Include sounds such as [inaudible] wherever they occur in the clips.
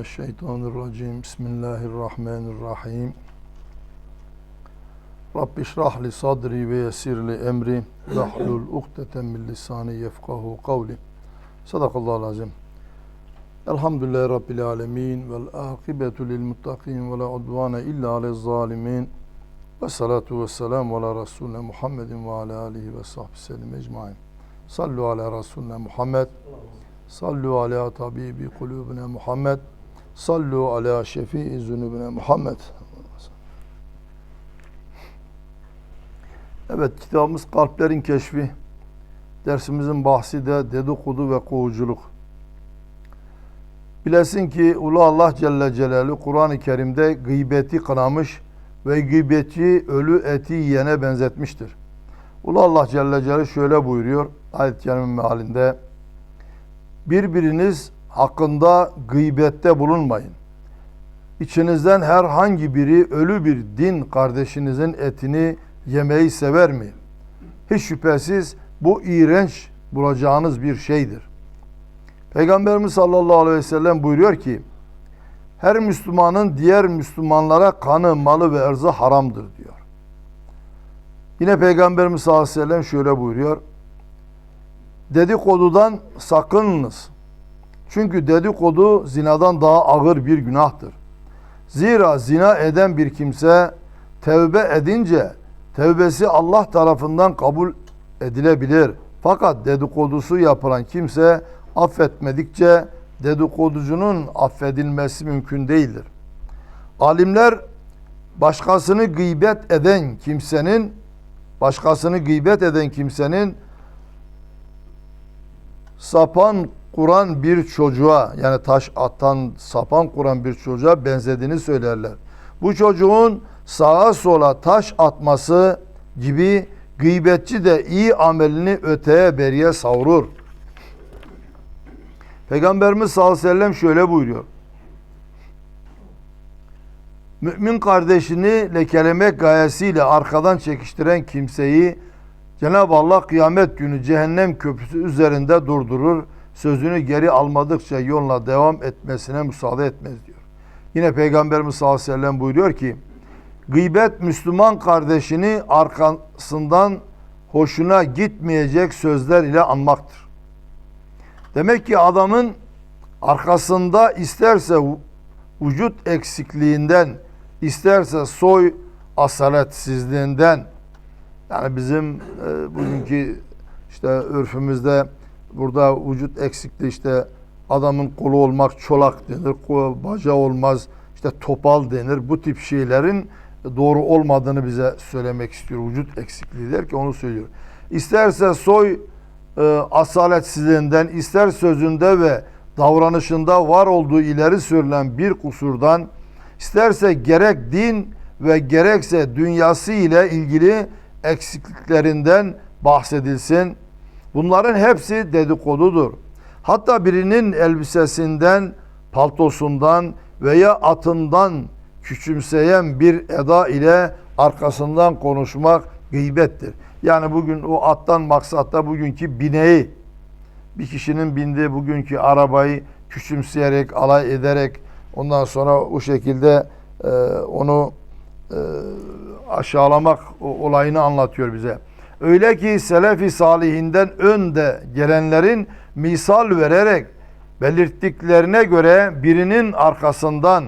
Euzubillahimineşşeytanirracim. Bismillahirrahmanirrahim. Rabbi şrah li sadri ve yessir li emri. Vahlul ukdeten min lisani yefkahu kavli. Sadakallahu azim. Elhamdülillahi Rabbil alemin. Vel akibetu lil muttakin ve la udvane illa alel zalimin. Ve salatu ve selamu ala Resulüne Muhammedin ve ala alihi ve sahbihi sellem ecmain. Sallu ala Resulüne Muhammed. Sallu ala tabibi kulubine Muhammed. Sallu ala şefii zunubine Muhammed. Evet kitabımız Kalplerin Keşfi. Dersimizin bahsi de dedikodu ve kovuculuk. Bilesin ki Ulu Allah Celle Celaluhu Kur'an-ı Kerim'de gıybeti kınamış ve gıybetçi ölü eti yiyene benzetmiştir. Ulu Allah Celle Celaluhu şöyle buyuruyor ayet-i kerime mealinde birbiriniz hakkında gıybette bulunmayın. İçinizden herhangi biri ölü bir din kardeşinizin etini yemeyi sever mi? Hiç şüphesiz bu iğrenç bulacağınız bir şeydir. Peygamberimiz sallallahu aleyhi ve sellem buyuruyor ki her Müslümanın diğer Müslümanlara kanı, malı ve erzı haramdır diyor. Yine Peygamberimiz sallallahu aleyhi ve sellem şöyle buyuruyor. Dedikodudan sakınınız. Çünkü dedikodu zinadan daha ağır bir günahtır. Zira zina eden bir kimse tevbe edince tevbesi Allah tarafından kabul edilebilir. Fakat dedikodusu yapılan kimse affetmedikçe dedikoducunun affedilmesi mümkün değildir. Alimler başkasını gıybet eden kimsenin başkasını gıybet eden kimsenin sapan kuran bir çocuğa yani taş atan sapan kuran bir çocuğa benzediğini söylerler. Bu çocuğun sağa sola taş atması gibi gıybetçi de iyi amelini öteye beriye savurur. Peygamberimiz sallallahu aleyhi ve sellem şöyle buyuruyor. Mümin kardeşini lekelemek gayesiyle arkadan çekiştiren kimseyi Cenab-ı Allah kıyamet günü cehennem köprüsü üzerinde durdurur. Sözünü geri almadıkça yoluna devam etmesine müsaade etmez diyor. Yine Peygamberimiz sallallahu aleyhi ve sellem buyuruyor ki gıybet Müslüman kardeşini arkasından hoşuna gitmeyecek sözler ile anmaktır. Demek ki adamın arkasında isterse vücut eksikliğinden, isterse soy asaletsizliğinden yani bizim e, bugünkü işte örfümüzde burada vücut eksikliği işte adamın kolu olmak çolak denir, bacağı olmaz işte topal denir. Bu tip şeylerin doğru olmadığını bize söylemek istiyor. Vücut eksikliği der ki onu söylüyor. İsterse soy e, asaletsizliğinden, ister sözünde ve davranışında var olduğu ileri sürülen bir kusurdan, isterse gerek din ve gerekse dünyası ile ilgili eksikliklerinden bahsedilsin. Bunların hepsi dedikodudur. Hatta birinin elbisesinden, paltosundan veya atından küçümseyen bir eda ile arkasından konuşmak gıybettir. Yani bugün o attan maksatta bugünkü bineği, bir kişinin bindiği bugünkü arabayı küçümseyerek, alay ederek ondan sonra o şekilde e, onu e, aşağılamak olayını anlatıyor bize. Öyle ki Selefi Salihinden önde gelenlerin misal vererek belirttiklerine göre birinin arkasından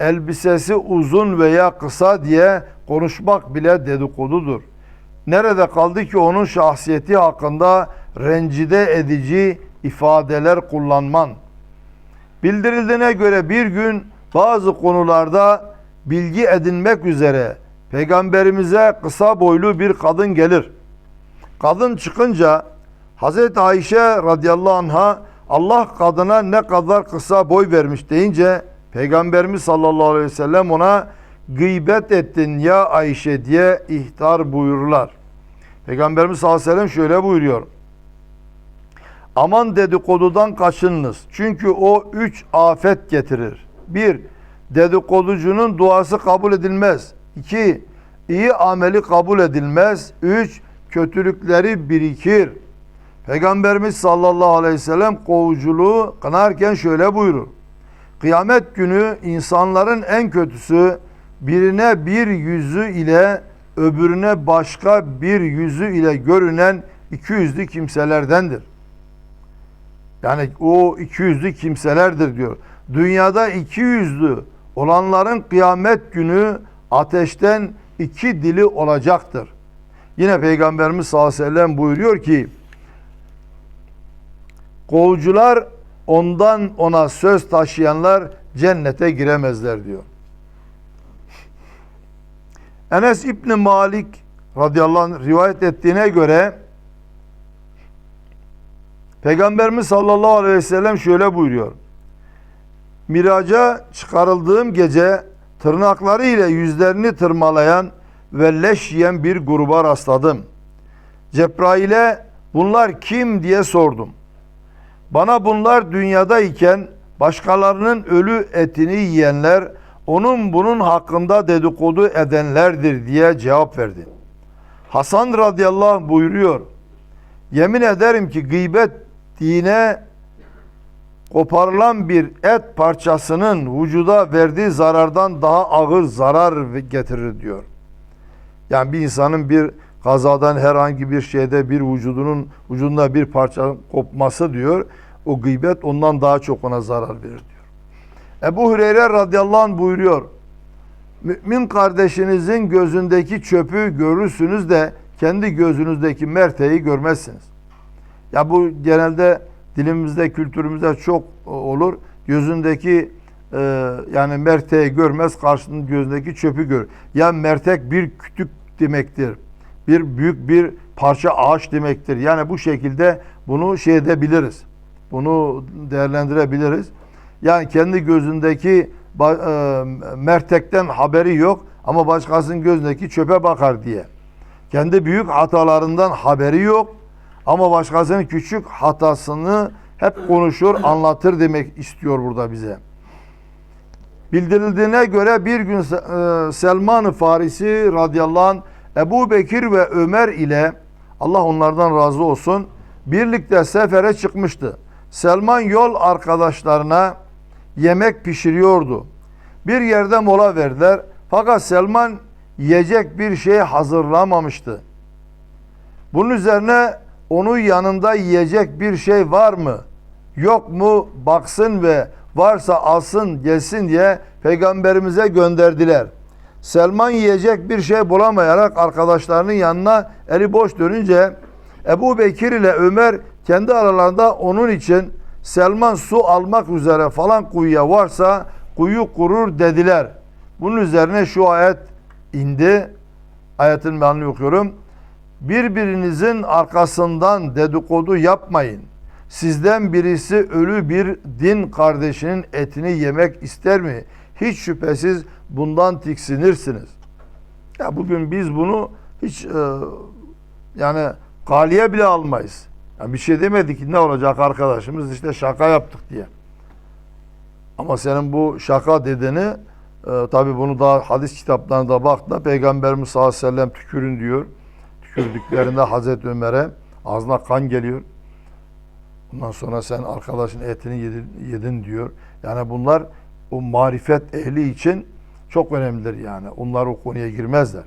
elbisesi uzun veya kısa diye konuşmak bile dedikodudur. Nerede kaldı ki onun şahsiyeti hakkında rencide edici ifadeler kullanman? Bildirildiğine göre bir gün bazı konularda bilgi edinmek üzere peygamberimize kısa boylu bir kadın gelir. Kadın çıkınca Hazreti Ayşe radıyallahu anha Allah kadına ne kadar kısa boy vermiş deyince Peygamberimiz sallallahu aleyhi ve sellem ona gıybet ettin ya Ayşe diye ihtar buyururlar. Peygamberimiz sallallahu aleyhi ve sellem şöyle buyuruyor. Aman dedikodudan kaçınınız. Çünkü o üç afet getirir. Bir, dedikoducunun duası kabul edilmez. İki, iyi ameli kabul edilmez. Üç, kötülükleri birikir. Peygamberimiz sallallahu aleyhi ve sellem kovuculuğu kınarken şöyle buyurur. Kıyamet günü insanların en kötüsü birine bir yüzü ile öbürüne başka bir yüzü ile görünen iki yüzlü kimselerdendir. Yani o iki yüzlü kimselerdir diyor. Dünyada iki yüzlü olanların kıyamet günü ateşten iki dili olacaktır. Yine Peygamberimiz sallallahu aleyhi ve sellem buyuruyor ki kovucular ondan ona söz taşıyanlar cennete giremezler diyor. Enes İbni Malik radıyallahu anh rivayet ettiğine göre Peygamberimiz sallallahu aleyhi ve sellem şöyle buyuruyor. Miraca çıkarıldığım gece tırnakları ile yüzlerini tırmalayan ve leş yiyen bir gruba rastladım. Cebrail'e bunlar kim diye sordum. Bana bunlar dünyadayken başkalarının ölü etini yiyenler, onun bunun hakkında dedikodu edenlerdir diye cevap verdi. Hasan radıyallahu anh buyuruyor. Yemin ederim ki gıybet dine koparılan bir et parçasının vücuda verdiği zarardan daha ağır zarar getirir diyor. Yani bir insanın bir kazadan herhangi bir şeyde bir vücudunun vücudunda bir parça kopması diyor. O gıybet ondan daha çok ona zarar verir diyor. Ebu Hureyre radıyallahu anh buyuruyor. Mümin kardeşinizin gözündeki çöpü görürsünüz de kendi gözünüzdeki merteği görmezsiniz. Ya bu genelde dilimizde, kültürümüzde çok olur. Gözündeki e, yani merteği görmez, karşının gözündeki çöpü gör. Ya mertek bir kütük demektir. Bir büyük bir parça ağaç demektir. Yani bu şekilde bunu şey edebiliriz. Bunu değerlendirebiliriz. Yani kendi gözündeki e, mertekten haberi yok ama başkasının gözündeki çöpe bakar diye. Kendi büyük hatalarından haberi yok ama başkasının küçük hatasını hep konuşur, anlatır demek istiyor burada bize. Bildirildiğine göre bir gün e, Selman-ı Farisi radıyallahu anh Ebu Bekir ve Ömer ile Allah onlardan razı olsun birlikte sefere çıkmıştı. Selman yol arkadaşlarına yemek pişiriyordu. Bir yerde mola verdiler. Fakat Selman yiyecek bir şey hazırlamamıştı. Bunun üzerine onun yanında yiyecek bir şey var mı? Yok mu? Baksın ve varsa alsın gelsin diye peygamberimize gönderdiler. Selman yiyecek bir şey bulamayarak arkadaşlarının yanına eli boş dönünce Ebu Bekir ile Ömer kendi aralarında onun için Selman su almak üzere falan kuyuya varsa kuyu kurur dediler. Bunun üzerine şu ayet indi. Ayetin mealini okuyorum. Birbirinizin arkasından dedikodu yapmayın. Sizden birisi ölü bir din kardeşinin etini yemek ister mi? Hiç şüphesiz bundan tiksinirsiniz. Ya bugün biz bunu hiç e, yani galiye bile almayız. Yani bir şey demedik ne olacak arkadaşımız işte şaka yaptık diye. Ama senin bu şaka dedeni e, tabi bunu daha hadis kitaplarında baktığında Peygamberimiz sallallahu aleyhi ve sellem tükürün diyor. Tükürdüklerinde [laughs] Hazreti Ömer'e ağzına kan geliyor. Ondan sonra sen arkadaşın etini yedin, yedin diyor. Yani bunlar o marifet ehli için çok önemlidir yani. Onlar o konuya girmezler.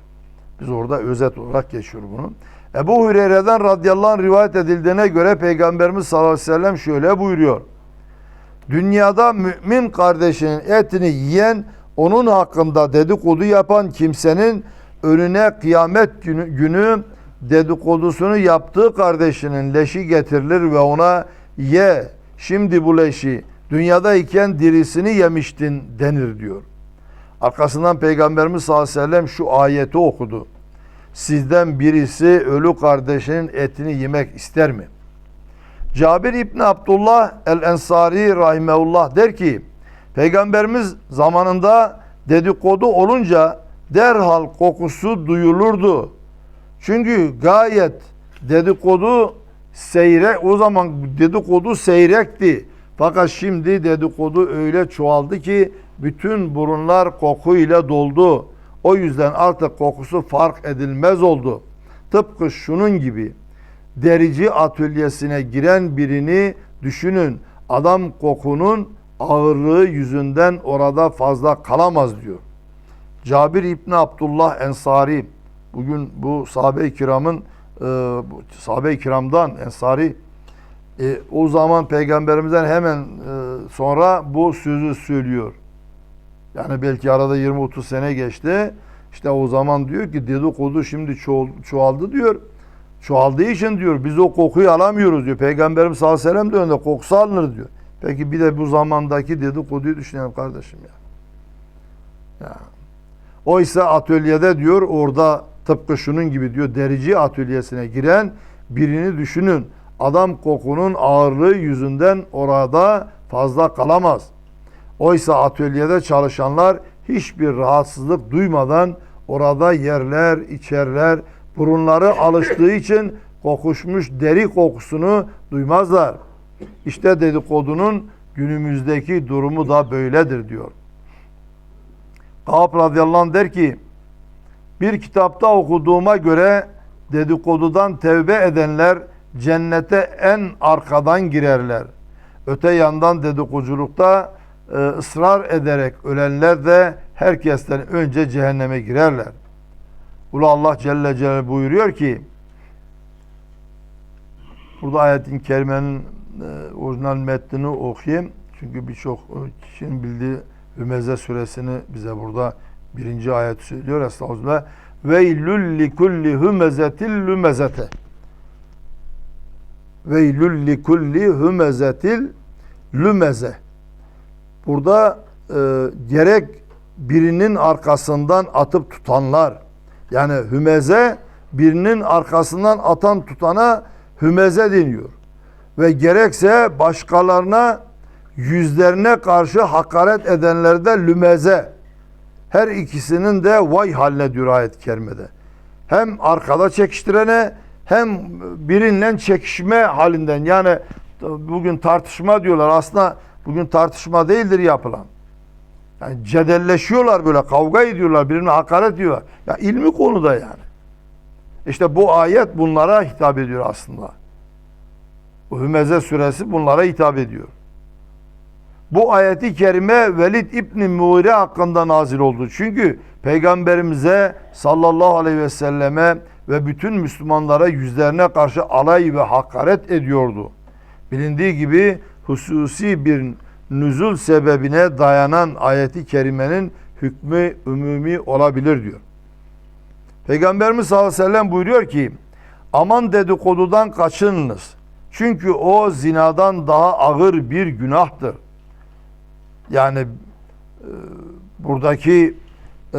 Biz orada özet olarak geçiyoruz bunu. Ebu Hureyre'den radıyallahu anh rivayet edildiğine göre Peygamberimiz sallallahu aleyhi ve sellem şöyle buyuruyor. Dünyada mümin kardeşinin etini yiyen, onun hakkında dedikodu yapan kimsenin önüne kıyamet günü, günü dedikodusunu yaptığı kardeşinin leşi getirilir ve ona ye şimdi bu leşi dünyadayken dirisini yemiştin denir diyor. Arkasından Peygamberimiz sallallahu aleyhi ve sellem şu ayeti okudu. Sizden birisi ölü kardeşinin etini yemek ister mi? Cabir İbni Abdullah el-Ensari rahimeullah der ki Peygamberimiz zamanında dedikodu olunca derhal kokusu duyulurdu. Çünkü gayet dedikodu seyrek o zaman dedikodu seyrekti. Fakat şimdi dedikodu öyle çoğaldı ki bütün burunlar kokuyla doldu. O yüzden artık kokusu fark edilmez oldu. Tıpkı şunun gibi derici atölyesine giren birini düşünün. Adam kokunun ağırlığı yüzünden orada fazla kalamaz diyor. Cabir İbni Abdullah Ensari bugün bu sahabe-i kiramın e, sahabe-i kiramdan Ensari e, o zaman peygamberimizden hemen e, sonra bu sözü söylüyor. Yani belki arada 20-30 sene geçti. İşte o zaman diyor ki dedikodu şimdi çoğal- çoğaldı diyor. Çoğaldığı için diyor biz o kokuyu alamıyoruz diyor. Peygamberimiz sallallahu aleyhi ve sellem önünde kokusu alınır diyor. Peki bir de bu zamandaki dedikoduyu düşünelim kardeşim ya. ya. Oysa atölyede diyor orada tıpkı şunun gibi diyor derici atölyesine giren birini düşünün. Adam kokunun ağırlığı yüzünden orada fazla kalamaz. Oysa atölyede çalışanlar hiçbir rahatsızlık duymadan orada yerler, içerler, burunları alıştığı için kokuşmuş deri kokusunu duymazlar. İşte dedikodunun günümüzdeki durumu da böyledir diyor. Kâb radıyallahu anh der ki bir kitapta okuduğuma göre dedikodudan tevbe edenler cennete en arkadan girerler. Öte yandan dedikoculukta e, ısrar ederek ölenler de herkesten önce cehenneme girerler. Ulu Allah Celle Celaluhu buyuruyor ki burada ayetin kerimenin e, orijinal metnini okuyayım. Çünkü birçok kişinin bildiği Hümeze suresini bize burada birinci ayet söylüyor. Estağfirullah. Veylül li kulli hümezetil lümezete. Veylül li kulli hümezetil lümeze. Burada e, gerek birinin arkasından atıp tutanlar yani hümeze birinin arkasından atan tutana hümeze deniyor. Ve gerekse başkalarına yüzlerine karşı hakaret edenlerde lümeze. Her ikisinin de vay haline diyor ayet-i kerimede. Hem arkada çekiştirene hem birinle çekişme halinden yani bugün tartışma diyorlar aslında bugün tartışma değildir yapılan. Yani cedelleşiyorlar böyle kavga ediyorlar birbirine hakaret ediyorlar. Ya ilmi konuda yani. İşte bu ayet bunlara hitap ediyor aslında. Bu Hümeze suresi bunlara hitap ediyor. Bu ayeti kerime Velid İbni Muire hakkında nazil oldu. Çünkü Peygamberimize sallallahu aleyhi ve selleme ve bütün Müslümanlara yüzlerine karşı alay ve hakaret ediyordu. Bilindiği gibi hususi bir nüzul sebebine dayanan ayeti kerimenin hükmü ümumi olabilir diyor. Peygamberimiz sallallahu aleyhi ve sellem buyuruyor ki aman dedikodudan kaçınınız. Çünkü o zinadan daha ağır bir günahtır. Yani e, buradaki e,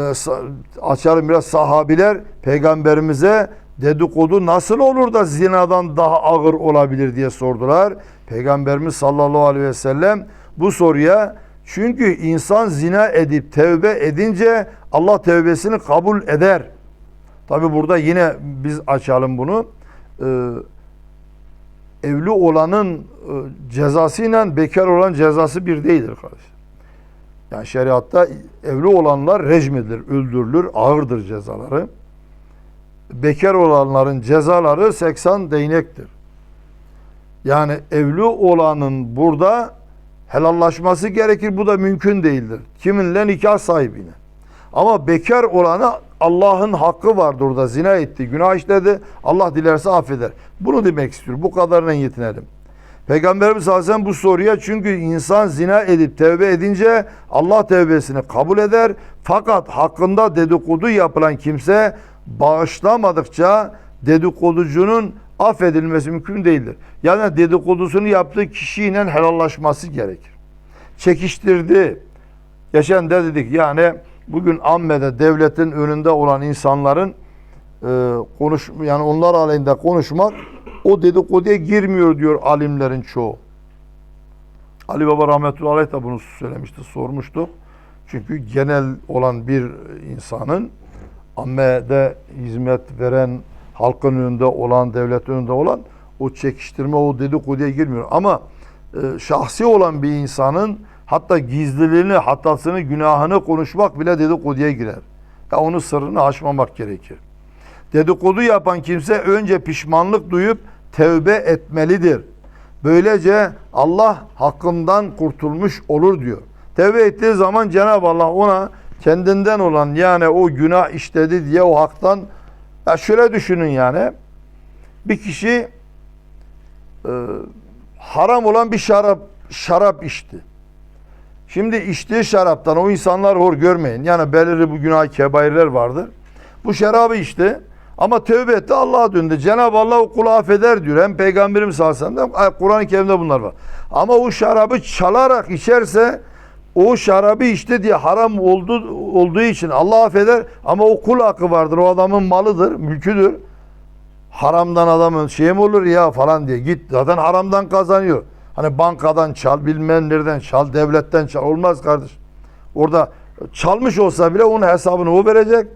açalım biraz sahabiler peygamberimize dedikodu nasıl olur da zinadan daha ağır olabilir diye sordular. Peygamberimiz sallallahu aleyhi ve sellem bu soruya çünkü insan zina edip tevbe edince Allah tevbesini kabul eder. Tabi burada yine biz açalım bunu. Ee, evli olanın e, cezasıyla bekar olan cezası bir değildir kardeşler. Yani şeriatta evli olanlar rejmidir, öldürülür, ağırdır cezaları. Bekar olanların cezaları 80 değnektir. Yani evli olanın burada helallaşması gerekir. Bu da mümkün değildir. Kiminle nikah sahibine. Ama bekar olana Allah'ın hakkı vardır orada. Zina etti, günah işledi. Allah dilerse affeder. Bunu demek istiyor. Bu kadarına yetinelim. Peygamberimiz sallallahu aleyhi ve sellem bu soruya çünkü insan zina edip tevbe edince Allah tevbesini kabul eder. Fakat hakkında dedikodu yapılan kimse bağışlamadıkça dedikoducunun affedilmesi mümkün değildir. Yani dedikodusunu yaptığı kişiyle helallaşması gerekir. Çekiştirdi. Geçen de dedik yani bugün ammede devletin önünde olan insanların e, konuş yani onlar aleyhinde konuşmak o dedikoduya girmiyor diyor alimlerin çoğu. Ali Baba rahmetullahi aleyh de bunu söylemişti, sormuştu. Çünkü genel olan bir insanın ammede hizmet veren, halkın önünde olan, devlet önünde olan o çekiştirme, o dedikoduya girmiyor. Ama e, şahsi olan bir insanın hatta gizliliğini, hatasını, günahını konuşmak bile dedikoduya girer. Ya onun sırrını aşmamak gerekir. Dedikodu yapan kimse önce pişmanlık duyup tevbe etmelidir. Böylece Allah hakkından kurtulmuş olur diyor. Tevbe ettiği zaman Cenab-ı Allah ona kendinden olan yani o günah işledi diye o haktan ya şöyle düşünün yani bir kişi e, haram olan bir şarap şarap içti. Şimdi içtiği şaraptan o insanlar hor görmeyin. Yani belirli bu günah kebairler vardır. Bu şarabı içti ama tövbe etti Allah'a döndü. Cenab-ı Allah o kulu affeder diyor. Hem Peygamberimiz sallallahu aleyhi ve sellem Kur'an-ı Kerim'de bunlar var. Ama o şarabı çalarak içerse o şarabı içti diye haram oldu, olduğu için Allah affeder ama o kul hakkı vardır. O adamın malıdır, mülküdür. Haramdan adamın şey mi olur ya falan diye git zaten haramdan kazanıyor. Hani bankadan çal, bilmem nereden çal, devletten çal. Olmaz kardeş. Orada çalmış olsa bile onun hesabını o verecek.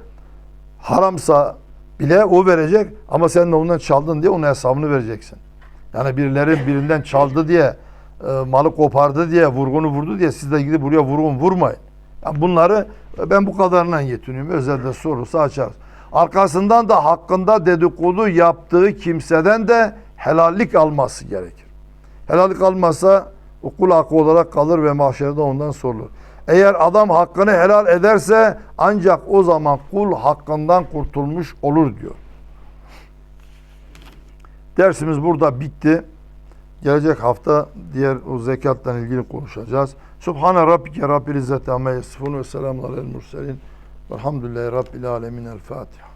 Haramsa bile o verecek ama sen de ondan çaldın diye onun hesabını vereceksin. Yani birileri birinden çaldı diye e, malı kopardı diye vurgunu vurdu diye siz de gidip buraya vurgun vurmayın. Yani bunları e, ben bu kadarından yetiniyorum. Özelde sorulsa açarız. Arkasından da hakkında dedikodu yaptığı kimseden de helallik alması gerekir. Helallik almazsa o kul hakkı olarak kalır ve mahşerde ondan sorulur. Eğer adam hakkını helal ederse ancak o zaman kul hakkından kurtulmuş olur diyor. Dersimiz burada bitti. Gelecek hafta diğer o zekatla ilgili konuşacağız. Subhane Rabbike Rabbil İzzeti Amma ve Selamun Aleyhi Murselin. Velhamdülillahi Rabbil Alemin. El Fatiha.